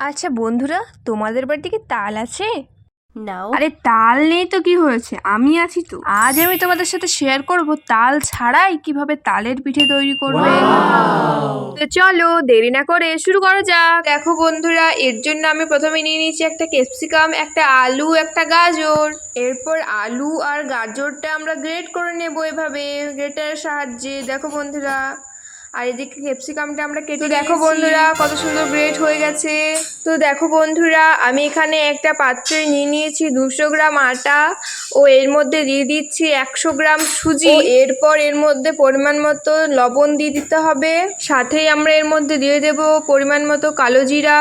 আচ্ছা বন্ধুরা তোমাদের বাড়িতে কি তাল আছে? No. আরে তাল নেই তো কি হয়েছে? আমি আছি তো। আজ আমি তোমাদের সাথে শেয়ার করব তাল ছাড়াই কীভাবে তালের পিঠে তৈরি করবে। তো চলো দেরি না করে শুরু করা যাক। দেখো বন্ধুরা এর জন্য আমি প্রথমে নিয়ে নিয়েছি একটা ক্যাপসিকাম একটা আলু একটা গাজর। এরপর আলু আর গাজরটা আমরা গ্রেট করে নেব এভাবে গ্রেটারের সাহায্যে। দেখো বন্ধুরা। আর এদিকে ক্যাপসিকামটা আমরা কেটে দেখো বন্ধুরা কত সুন্দর গ্রেট হয়ে গেছে। তো দেখো বন্ধুরা আমি এখানে একটা পাত্রে নিয়ে নিয়েছি দুশো গ্রাম আটা। ও এর মধ্যে দিয়ে দিচ্ছি একশো গ্রাম সুজি। এরপর এর মধ্যে পরিমাণ মতো লবণ দিয়ে দিতে হবে। সাথেই আমরা এর মধ্যে দিয়ে দেব পরিমাণ মতো কালো জিরা।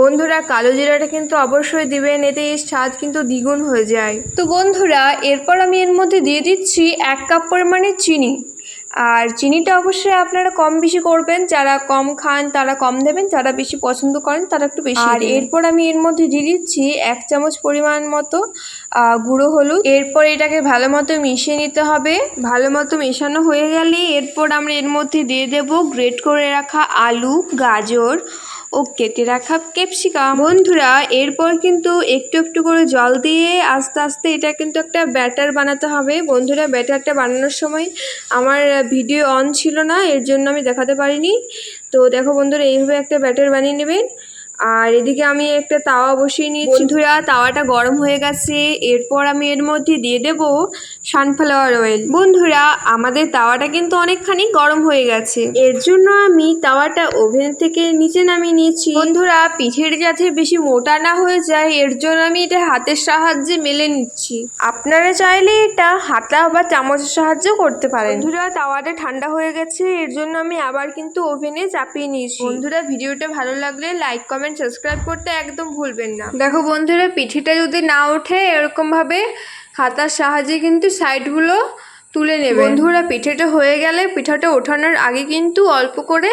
বন্ধুরা কালো জিরাটা কিন্তু অবশ্যই দিবেন এতে এর স্বাদ কিন্তু দ্বিগুণ হয়ে যায়। তো বন্ধুরা এরপর আমি এর মধ্যে দিয়ে দিচ্ছি এক কাপ পরিমাণে চিনি। আর চিনিটা অবশ্যই আপনারা কম বেশি করবেন যারা কম খান তারা কম দেবেন যারা বেশি পছন্দ করেন তারা একটু বেশি আর এরপর আমি এর মধ্যে দিয়ে দিচ্ছি এক চামচ পরিমাণ মতো গুঁড়ো হলুদ। এরপর এটাকে ভালো মতো মিশিয়ে নিতে হবে। ভালো মতো মেশানো হয়ে গেলে এরপর আমরা এর মধ্যে দিয়ে দেব গ্রেট করে রাখা আলু গাজর ও কেটে রাখা ক্যাপসিকাম। বন্ধুরা, এরপর কিন্তু একটু একটু করে জল দিয়ে আস্তে আস্তে এটা কিন্তু একটা ব্যাটার বানাতে হবে। বন্ধুরা, ব্যাটারটা বানানোর সময় আমার ভিডিও অন ছিল না, এর জন্য আমি দেখাতে পারিনি। তো দেখো বন্ধুরা, এইভাবে একটা ব্যাটার বানিয়ে নেবেন। আর এদিকে আমি একটা তাওয়া বসিয়ে নিয়েছি। বন্ধুরা তাওয়াটা গরম হয়ে গেছে। এরপর আমি এর মধ্যে দিয়ে দেব সানফ্লাওয়ার অয়েল বন্ধুরা আমাদের তাওয়াটা কিন্তু অনেকখানি গরম হয়ে গেছে। এর জন্য আমি তাওয়াটা ওভেন থেকে নিচে নামিয়ে নিয়েছি। বন্ধুরা পিঠের যাতে বেশি মোটা না হয়ে যায় এর জন্য আমি এটা হাতের সাহায্যে মেলে নিচ্ছি। আপনারা চাইলে এটা হাতা বা চামচের সাহায্যে করতে পারেন। বন্ধুরা তাওয়াটা ঠান্ডা হয়ে গেছে। এর জন্য আমি আবার কিন্তু ওভেনে চাপিয়ে নিয়েছি। বন্ধুরা ভিডিওটা ভালো লাগলে লাইক কমেন্ট সাবস্ক্রাইব করতে একদম ভুলবেন না। দেখো বন্ধুরা পিঠিটা যদি না ওঠে এরকমভাবে হাতার সাহায্যে কিন্তু সাইডগুলো তুলে নেবে। বন্ধুরা পিঠেটা হয়ে গেলে পিঠাটা ওঠানোর আগে কিন্তু অল্প করে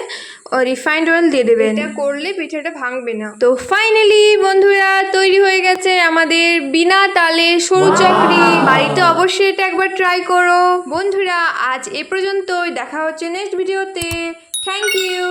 রিফাইন্ড অয়েল দিয়ে দেবেন। এটা করলে পিঠেটা ভাঙবে না। তো ফাইনালি বন্ধুরা তৈরি হয়ে গেছে আমাদের বিনা তালে সরু চাকরি। বাড়িতে অবশ্যই এটা একবার ট্রাই করো। বন্ধুরা আজ এ পর্যন্তই। দেখা হচ্ছে নেক্সট ভিডিওতে থ্যাংক ইউ